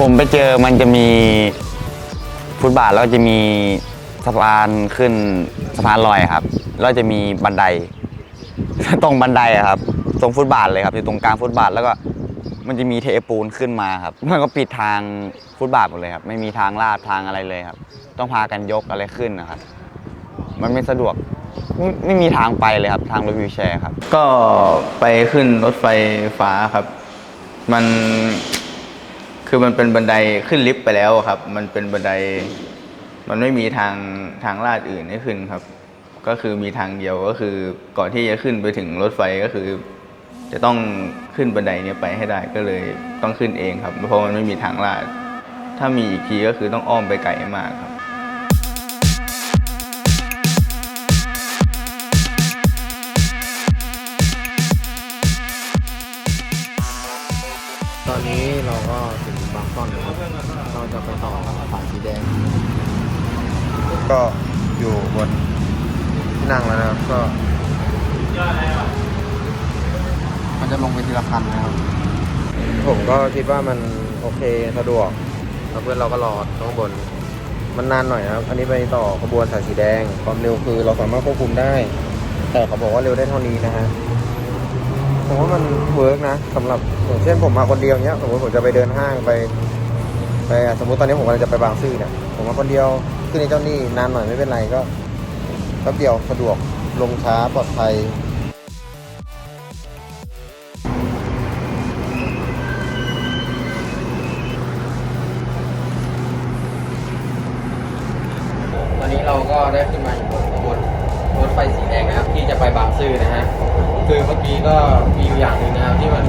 ผมไปเจอมันจะมีฟุตบาทแล้วจะมีสะพานขึ้นสะพานลอยครับ แล้วจะมีบันได ตรงบันไดอะครับ ตรงฟุตบาทเลยครับ อยู่ตรงกลางฟุตบาทแล้วก็มันจะมีเทปูนขึ้นมาครับมันก็ปิดทางฟุตบาทหมดเลยครับ ไม่มีทางลาดทางอะไรเลยครับ ต้องพากันยกอะไรขึ้นนะครับ มันไม่สะดวกไม่ไม่มีทางไปเลยครับ ทางรถวิวแชร์ครับ ก็ไปขึ้นรถไฟฟ้าครับ มัน คือมันเป็นบันไดขึ้นลิฟต์ไปแล้วครับ มันเป็นบันได มันไม่มีทางทางลาดอื่นให้ขึ้นครับ ก็คือมีทางเดียวก็คือก่อนที่จะขึ้นไปถึงรถไฟก็คือ จะต้องขึ้นบันไดเนี้ยไปให้ได้ก็เลยต้องขึ้นเองครับ เพราะมันไม่มีทางลาด ถ้ามีอีกทีก็คือต้องอ้อมไปไกลมากครับ่อนนะครับเราจะไปต่อสายสีแดง ก็อยู่บนที่นั่งแล้วนะครับ ก็ มันจะลงไปทีละคันนะครับ ผมก็คิดว่ามันโอเคสะดวกแล้วเพื่อนเราก็รอข้างบน มันนานหน่อยนะครับ อันนี้ไปต่อขบวนสายสีแดง ความเร็วคือเราสามารถควบคุมได้ แต่เขาบอกว่าเร็วได้เท่านี้นะฮะ ผมว่ามันเวิร์กนะสำหรับอย่างเช่นผมมาคนเดียวเนี้ยสมมติผมจะไปเดินห้างไปไปอะสมมติตอนนี้ผมกำลังจะไปบางซื่อเนี่ยผมมาคนเดียวขึ้นในเจ้าหนี้นานหน่อยไม่เป็นไรก็แป๊บเดียวสะดวกลงช้าปลอดภัยตอนนี้เราก็ได้ขึ้นมาอยู่บนบนรถไฟสีแดงนะครับที่จะไปบางซื่อนะฮะ คือเมื่อกี้ก็มีอยู่อย่างหนึ่งนะครับที่มัน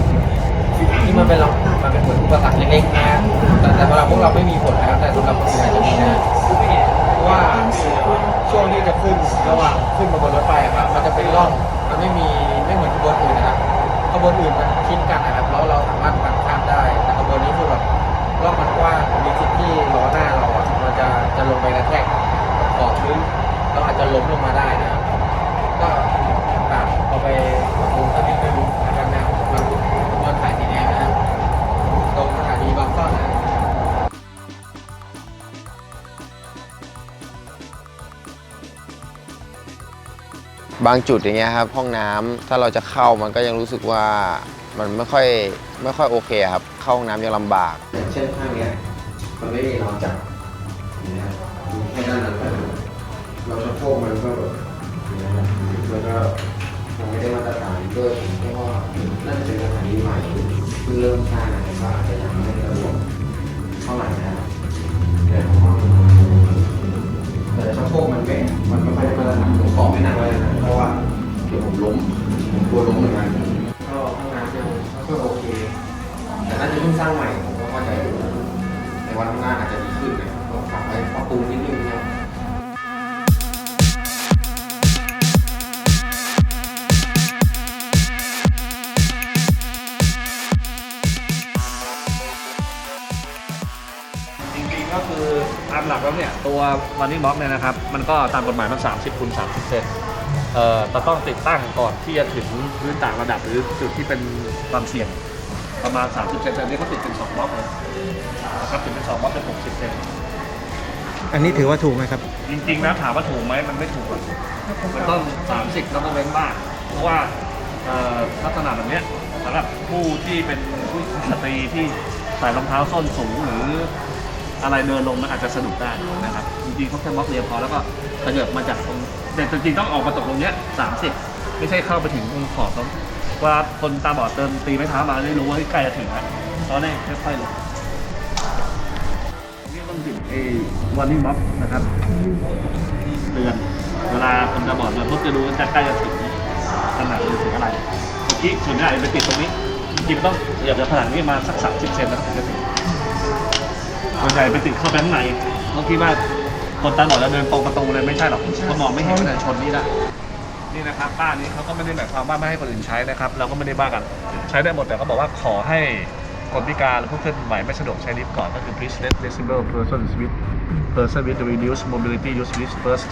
ที่มันเป็นเรามันเป็นเหมือนอุปสรรคเล็กๆนะแต่แต่สำหรับพวกเราไม่มีผลนะครับแต่สำหรับคนอื่นอาจจะมีนะเพราะว่าช่วงที่จะขึ้นระหว่างขึ้นมาบนรถไฟอะครับมันจะเป็นร่องมันไม่มีไม่เหมือนขบวนอื่นนะครับขบวนอื่นมันชิดกันนะครับแล้วเราสามารถปั่นข้ามได้ แต่ขบวนนี้คือแบบร่องมันกว้างมีทิศที่ล้อหน้าเราอะมันจะจะลงไปกระแทกขอบพื้นเราอาจจะล้มลงมาได้ บางจุดอย่างเงี้ยครับห้องน้ำถ้าเราจะเข้ามันก็ยังรู้สึกว่ามันไม่ค่อยไม่ค่อยโอเคครับ เข้าห้องน้ำยังลำบากเช่นข้างเนี้ยมันไม่มีราวจับนะครับแค่ด้านนั้นเราชักโครกมันก็แบบแล้วก็มันไม่ได้มาตรฐานด้วยเพราะว่าน่าจะเป็นสถานีใหม่เพิ่งเริ่มสร้างามหลักแล้วเนี่ยตัว running box เนี่ยนะครับ มันก็ตามกฎหมายมัน 30คูณ30เซนเอ่อจะต้องติดตั้งก่อนที่จะถึงพื้นต่างระดับหรือจุดที่เป็นความเสี่ยงประมาณ 30เซนแต่อันนี้เขาติดเป็น2บล็อกเลยนะครับติดเป็น2บล็อกเป็น60เซนอันนี้ถือว่าถูกไหมครับ จริงๆแล้วถามว่าถูกไหมมันไม่ถูกหรอกมันต้อง 30 แล้วก็เว้นบ้างเพราะว่าเอ่อลักษณะแบบเนี้ยสำหรับผู้ที่เป็นผู้สตรีที่ใส่รองเท้าส้นสูงหรือ อะไรเดินลงมันอาจจะสะดุดได้นะครับจริงๆเขาแค่บล็อกเดียวพอแล้วก็ขยับมาจากตรงแต่จริงๆต้องออกมาตกตรงเนี้ย30ไม่ใช่เข้าไปถึงตรงขอบตรงว่าคนตาบอดเดินตีไม้เท้ามาได้รู้ว่าใกล้จะถึงแล้วตอนนี้ค่อยๆลงนี่ต้องถึงไอ้วันนิ่งบล็อกนะครับเตือนเวลาคนตาบอดมาพบจะรู้ว่าจะใกล้จะถึงขนาดหรือถึงอะไรเมื่อกี้ส่วนใหญ่ไปติดตรงนี้จริงๆมันต้องเหยียบจากผนังนี้มาสัก30เซนแล้วถึงจะถึง ส่วนใหญ่ไปติดเข้าไปข้างในเขาคิดว่าคนตาบอดจะเดินตรงประตูเลยไม่ใช่หรอกเขามองไม่เห็นว่าจะชนนี่ได้นี่นะครับป้ายนี้เขาก็ไม่ได้หมายความว่าไม่ให้คนอื่นใช้นะครับ เราก็ไม่ได้บ้ากัน ใช้ได้หมดแต่เขาบอกว่าขอให้คนพิการหรือผู้เคลื่อนไหวไม่สะดวกใช้ลิฟต์ก่อนก็คือ please let disabled person with person with reduced mobility use lift first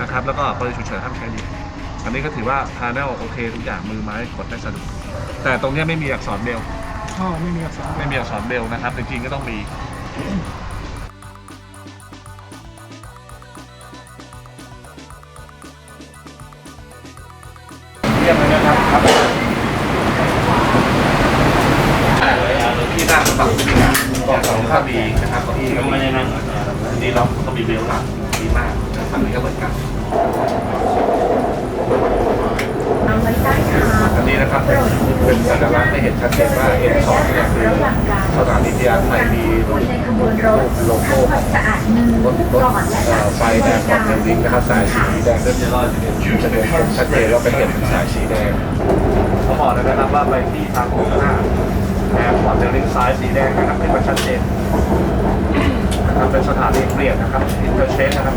นะครับแล้วก็กรณีฉุกเฉินห้ามใช้ลิฟต์อันนี้ก็ถือว่า panel โอเคทุกอย่างมือไม้กดได้สะดวกแต่ตรงเนี้ยไม่มีอักษรเบลอ๋อไม่มีอักษรไม่มีอักษรเบลนะครับจริงๆก็ต้องมี เรียบเลยนะครับครับที่นั่งฝั่งกองสองข้าบีนะครับที่ไม่ได้นั่งนี่เราต้องมีเบลหลังดีมากฝั่งนี้ก็เหมือนกัน อันนี้นะครับเป็นเป็นสัญลักษณ์ให้เห็นชัดเจนว่า N2 เนี่ยคือสถานีที่ไทยมีรูปโลโก้ของรถรถไฟแดงของเดลิงนะครับสายสีแดงก็จะจะเห็นชัดเจนว่าเป็นเห็นสายสีแดงเขาบอกนะครับว่าไปที่ทางโค้งหน้าแอร์พอร์ตเดลิงสายสีแดงนะครับเป็นมันชัดเจนนะครับเป็นสถานีเปลี่ยนนะครับอินเตอร์เชนนะครับ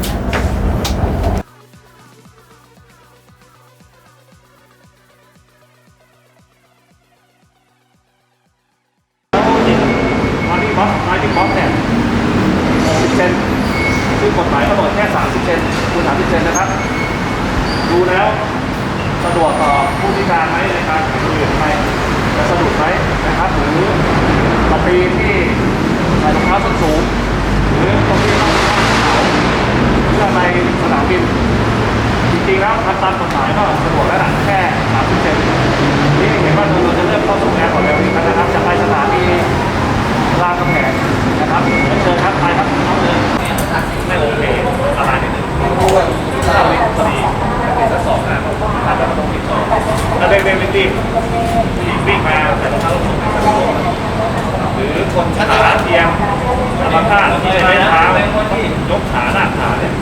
ซึ่งกฎหมายกำหนดแค่ 30 เซนคูณ30 เซนนะครับ ดูแล้วสะดวกต่อผู้พิการไหมในการขับขี่ไปจะสะดวกไหมนะครับ หรือต่อปีที่ใส่รองเท้าส้นสูง หรือคนที่ต้องข้ามเขาเพื่อไปสนามบิน จริงๆแล้วทำตามกฎหมายก็สะดวกแล้วนะแค่ 30 เซนนี่เห็นว่าเราจะเริ่มเข้าสู่แอร์พอร์ตเรลลิงแล้วนะครับ จะไปสถานี รามคำแหงนะครับเชิญครับไปครับน้องเลยไม่โอเคอะไรนิดนึงเราลิพอดีเป็นสักสองนะทำแล้วมันต้องติดต่อแล้วเด็กเด็กวิ่งวิ่งมาแต่ต้องเข้าสู่หรือคนขาเทียมบางท่าที่ใช้เท้ายกขาหน้าขาเนี่ย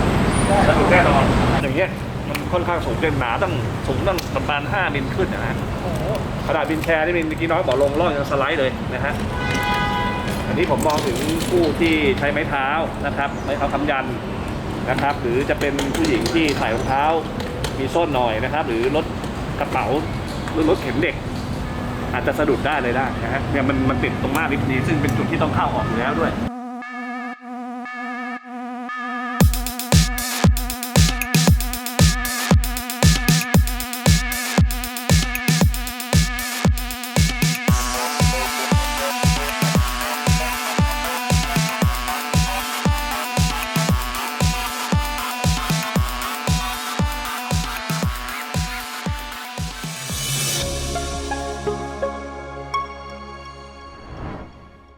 สะดุดแน่นอนอย่างเงี้ยมันค่อนข้างสูงเด่นหนาต้องสูงต้องประมาณ5มิลขึ้นนะฮะขนาดบินแชร์นี่มินเมื่อกี้น้อยบอกลงล่องยังสไลด์เลยนะฮะอันนี้ผมมองถึงผู้ที่ใช้ไม้เท้านะครับไม้เท้าคำยันนะครับ หรือจะเป็นผู้หญิงที่ใส่รองเท้ามีส้นหน่อยนะครับ หรือรถกระเป๋าหรือรถเข็นเด็ก อาจจะสะดุดได้เลยได้นะฮะเนี่ยมันมันติดตรงหน้าลิฟต์นี้ซึ่งเป็นจุดที่ต้องเข้าออกอยู่แล้วด้วย